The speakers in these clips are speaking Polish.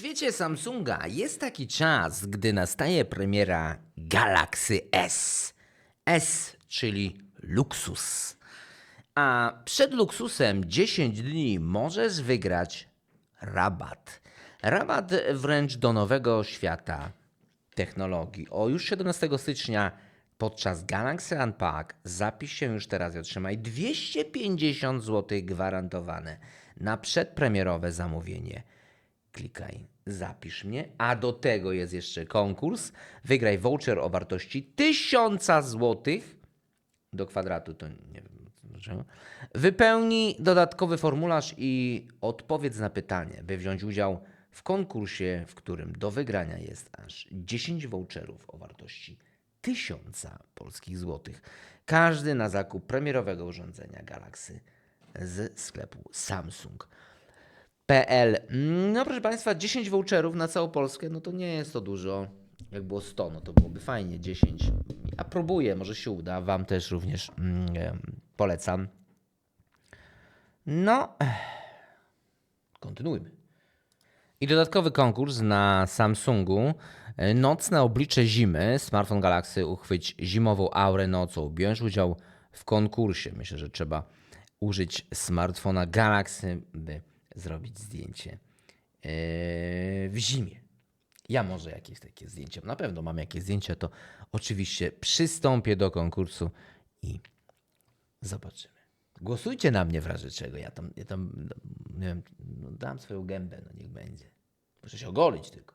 świecie Samsunga jest taki czas, gdy nastaje premiera Galaxy S. S, czyli luksus. A przed luksusem 10 dni możesz wygrać rabat. Rabat wręcz do nowego świata technologii. O już 17 stycznia podczas Galaxy Unpack zapisz się już teraz i otrzymaj 250 zł gwarantowane na przedpremierowe zamówienie. Klikaj, zapisz mnie, a do tego jest jeszcze konkurs. Wygraj voucher o wartości 1000 zł do kwadratu, to nie wiem dlaczego. Wypełnij dodatkowy formularz i odpowiedz na pytanie, by wziąć udział w konkursie, w którym do wygrania jest aż 10 voucherów o wartości 1000 polskich złotych. Każdy na zakup premierowego urządzenia Galaxy z sklepu Samsung. PL. No proszę Państwa, 10 voucherów na całą Polskę, no to nie jest to dużo. Jak było 100, no to byłoby fajnie, 10. A próbuję, może się uda. Wam też również mm, polecam. No, kontynuujmy. I dodatkowy konkurs na Samsungu. Nocne oblicze zimy. Smartfon Galaxy uchwyć zimową aurę nocą. Bierz udział w konkursie. Myślę, że trzeba użyć smartfona Galaxy, by zrobić zdjęcie e, w zimie. Ja może jakieś takie zdjęcie, na pewno mam jakieś zdjęcie, to oczywiście przystąpię do konkursu i zobaczymy. Głosujcie na mnie w razie czego. Ja tam, ja tam nie wiem, no dam swoją gębę, no niech będzie. Muszę się ogolić tylko.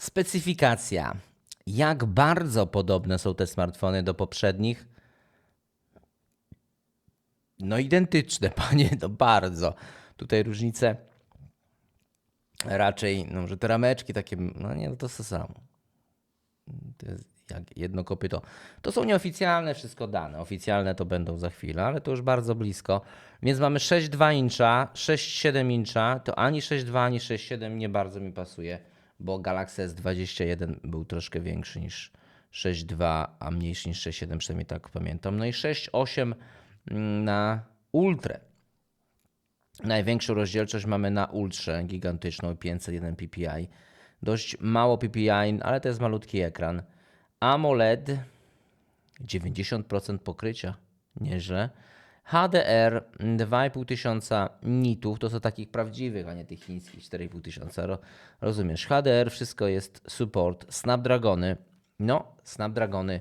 Specyfikacja. Jak bardzo podobne są te smartfony do poprzednich? No identyczne, panie, no bardzo. Tutaj różnice raczej, no, że te rameczki takie, no nie, no to jest to samo. To jest jak jedno kopyto. To są nieoficjalne wszystko dane. Oficjalne to będą za chwilę, ale to już bardzo blisko. Więc mamy 6,2 incha, 6,7 incha. To ani 6,2, ani 6,7 nie bardzo mi pasuje, bo Galaxy S21 był troszkę większy niż 6,2, a mniejszy niż 6,7, przynajmniej tak pamiętam. No i 6,8 na Ultra. Największą rozdzielczość mamy na Ultrze, gigantyczną 501 ppi. Dość mało ppi, ale to jest malutki ekran. AMOLED 90% pokrycia, nieźle. HDR 2500 nitów, to są takich prawdziwych, a nie tych chińskich 4500. Ro, rozumiesz? HDR, wszystko jest support. Snapdragony, no, Snapdragony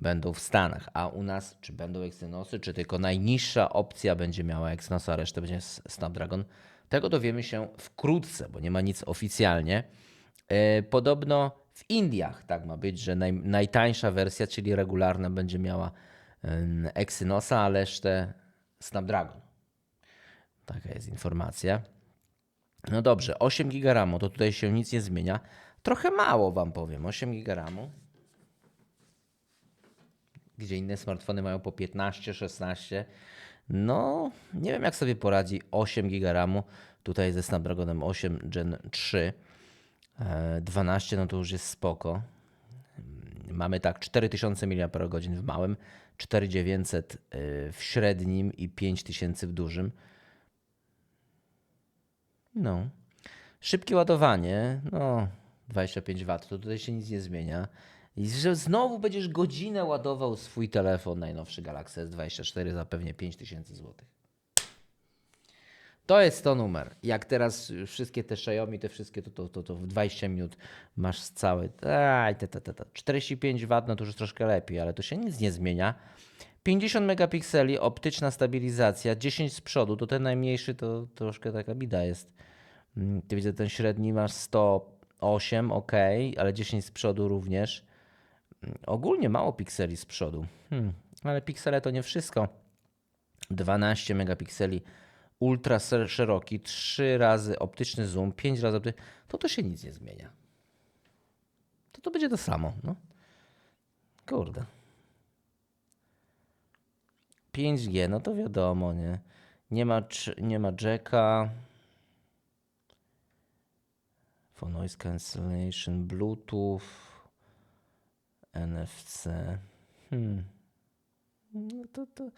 będą w Stanach, a u nas czy będą Exynosy, czy tylko najniższa opcja będzie miała Exynosa, a resztę będzie Snapdragon. Tego dowiemy się wkrótce, bo nie ma nic oficjalnie. E, Podobno w Indiach tak ma być, że naj, najtańsza wersja, czyli regularna, będzie miała Exynosa, a resztę Snapdragon. Taka jest informacja. No dobrze, 8 GB to tutaj się nic nie zmienia. Trochę mało Wam powiem, 8 GB. Gdzie inne smartfony mają po 15, 16. No, nie wiem jak sobie poradzi 8 GB RAMu. Tutaj ze Snapdragonem 8 Gen 3. E, 12 no to już jest spoko. Mamy tak 4000 mAh w małym, 4900 y, w średnim i 5000 w dużym. No. Szybkie ładowanie, no 25 W, to tutaj się nic nie zmienia. I że znowu będziesz godzinę ładował swój telefon najnowszy Galaxy S24 za pewnie 5000 zł. To jest to numer. Jak teraz wszystkie te Xiaomi, te wszystkie, to, to, to, to w 20 minut masz cały. Aj, te, te, te, te. 45 W, no to już troszkę lepiej, ale to się nic nie zmienia. 50 megapikseli, optyczna stabilizacja, 10 z przodu, to ten najmniejszy to troszkę taka bida jest. Mm, Ty widzę, ten średni masz 108, ok, ale 10 z przodu również. Ogólnie mało pikseli z przodu, hmm, ale piksele to nie wszystko. 12 megapikseli, ultra szeroki, 3 razy optyczny zoom, 5 razy optyczny, to to się nic nie zmienia. To to będzie to samo, no. Kurde. 5G, no to wiadomo, nie? Nie ma, nie ma jacka. For noise cancellation, Bluetooth, NFC. Hmm. No to, to.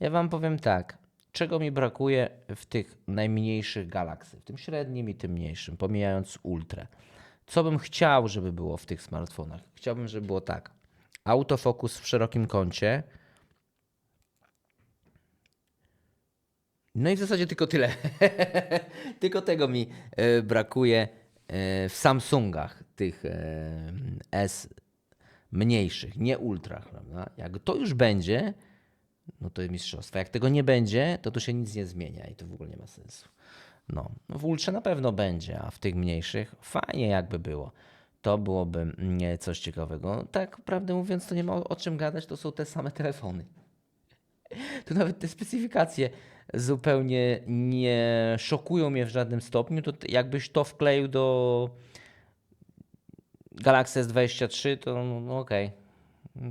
Ja wam powiem tak. czego mi brakuje w tych najmniejszych galaksy, w tym średnim i tym mniejszym, pomijając ultrę. Co bym chciał, żeby było w tych smartfonach? Chciałbym, żeby było tak. Autofokus w szerokim kącie. No i w zasadzie tylko tyle. tylko tego mi e, brakuje e, w Samsungach, tych e, S mniejszych, nie ultrach, prawda? Jak to już będzie, no to jest mistrzostwo. Jak tego nie będzie, to tu się nic nie zmienia i to w ogóle nie ma sensu. No, w ultrze na pewno będzie, a w tych mniejszych fajnie jakby było. To byłoby mm, coś ciekawego. Tak prawdę mówiąc, to nie ma o czym gadać, to są te same telefony. Tu nawet te specyfikacje zupełnie nie szokują mnie w żadnym stopniu. To jakbyś to wkleił do Galaxy S23, to no, no okej.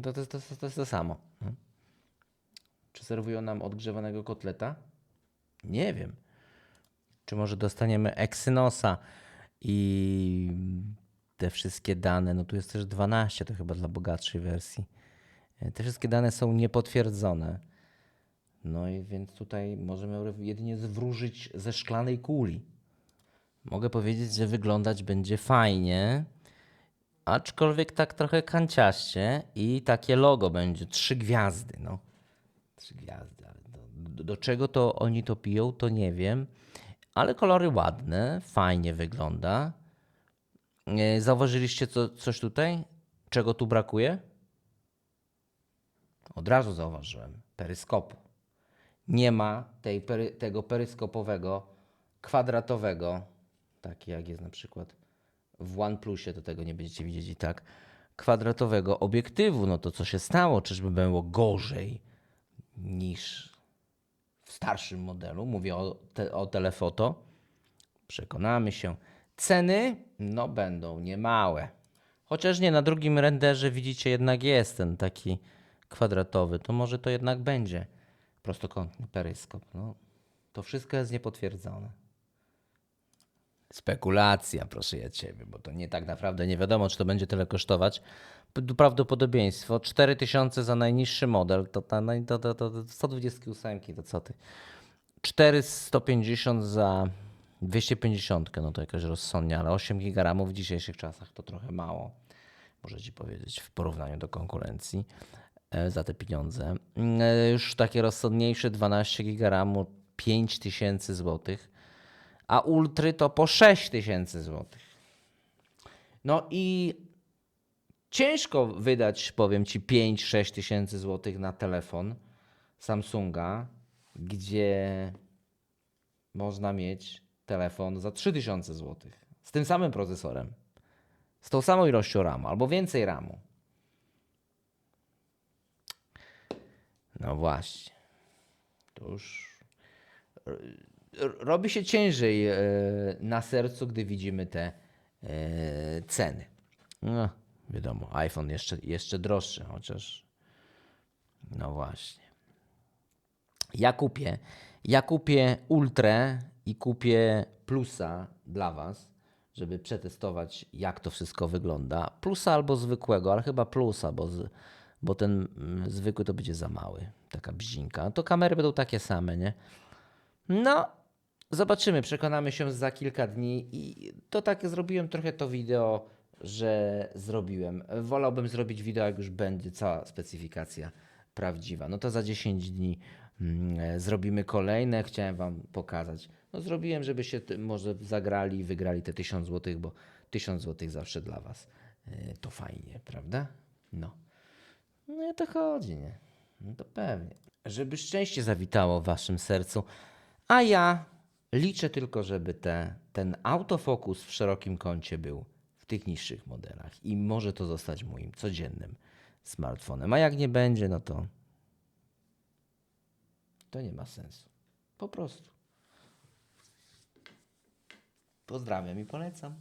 To, to, to, to jest to samo. no. Czy serwują nam odgrzewanego kotleta? Nie wiem. Czy może dostaniemy Exynosa i te wszystkie dane, no tu jest też 12, to chyba dla bogatszej wersji. E, Te wszystkie dane są niepotwierdzone. No i więc tutaj możemy jedynie zwróżyć ze szklanej kuli. Mogę powiedzieć, że wyglądać będzie fajnie, aczkolwiek tak trochę kanciaście i takie logo będzie, trzy gwiazdy, no. Trzy gwiazdy, ale do, do, czego to oni to piją, to nie wiem. Ale kolory ładne, fajnie wygląda. E, Zauważyliście co, coś tutaj? Czego tu brakuje? Od razu zauważyłem. Peryskopu. Nie ma tej, pery, tego peryskopowego, kwadratowego, taki jak jest na przykład w OnePlusie, to tego nie będziecie widzieć i tak, kwadratowego obiektywu. No to co się stało? Czyżby było gorzej niż w starszym modelu? Mówię o, te, o telefoto. Przekonamy się. Ceny, no będą niemałe. Chociaż nie, na drugim renderze widzicie jednak jest ten taki kwadratowy. To może to jednak będzie prostokątny peryskop. No, to wszystko jest niepotwierdzone. Spekulacja, proszę ja ciebie, bo to nie tak naprawdę nie wiadomo, czy to będzie tyle kosztować. Prawdopodobieństwo 4000 za najniższy model, to, ta, to, to, to, to 128, to co ty? 450 za 250, no to jakaś rozsądnie, ale 8 gigaramów w dzisiejszych czasach to trochę mało, muszę ci powiedzieć, w porównaniu do konkurencji e, za te pieniądze. Mm, e, Już takie rozsądniejsze 12 gigaramów 5000 złotych a ultry to po 6 tysięcy złotych. No i ciężko wydać, powiem ci, 5-6 tysięcy złotych na telefon Samsunga, gdzie można mieć telefon za 3000 złotych z tym samym procesorem, z tą samą ilością RAMu albo więcej RAMu. No właśnie. To już robi się ciężej e, na sercu, gdy widzimy te e, ceny. No, wiadomo, iPhone jeszcze, jeszcze droższy, chociaż. No właśnie. Ja kupię. Ja kupię Ultrę i kupię Plusa dla Was, żeby przetestować, jak to wszystko wygląda. Plusa albo zwykłego, ale chyba Plusa, bo, z, bo ten mm, zwykły to będzie za mały. Taka bździnka. To kamery będą takie same, nie? No, zobaczymy, przekonamy się za kilka dni i to tak zrobiłem trochę to wideo, że zrobiłem. Wolałbym zrobić wideo, jak już będzie cała specyfikacja prawdziwa. No to za 10 dni mm, e, zrobimy kolejne. Chciałem Wam pokazać. No zrobiłem, żebyście ty- może zagrali i wygrali te 1000 zł, bo 1000 zł zawsze dla Was e, to fajnie, prawda? No. No i to chodzi, nie? No to pewnie. Żeby szczęście zawitało w waszym sercu. A ja liczę tylko, żeby te, ten autofokus w szerokim kącie był w tych niższych modelach. I może to zostać moim codziennym smartfonem. A jak nie będzie, no to to nie ma sensu. Po prostu. Pozdrawiam i polecam.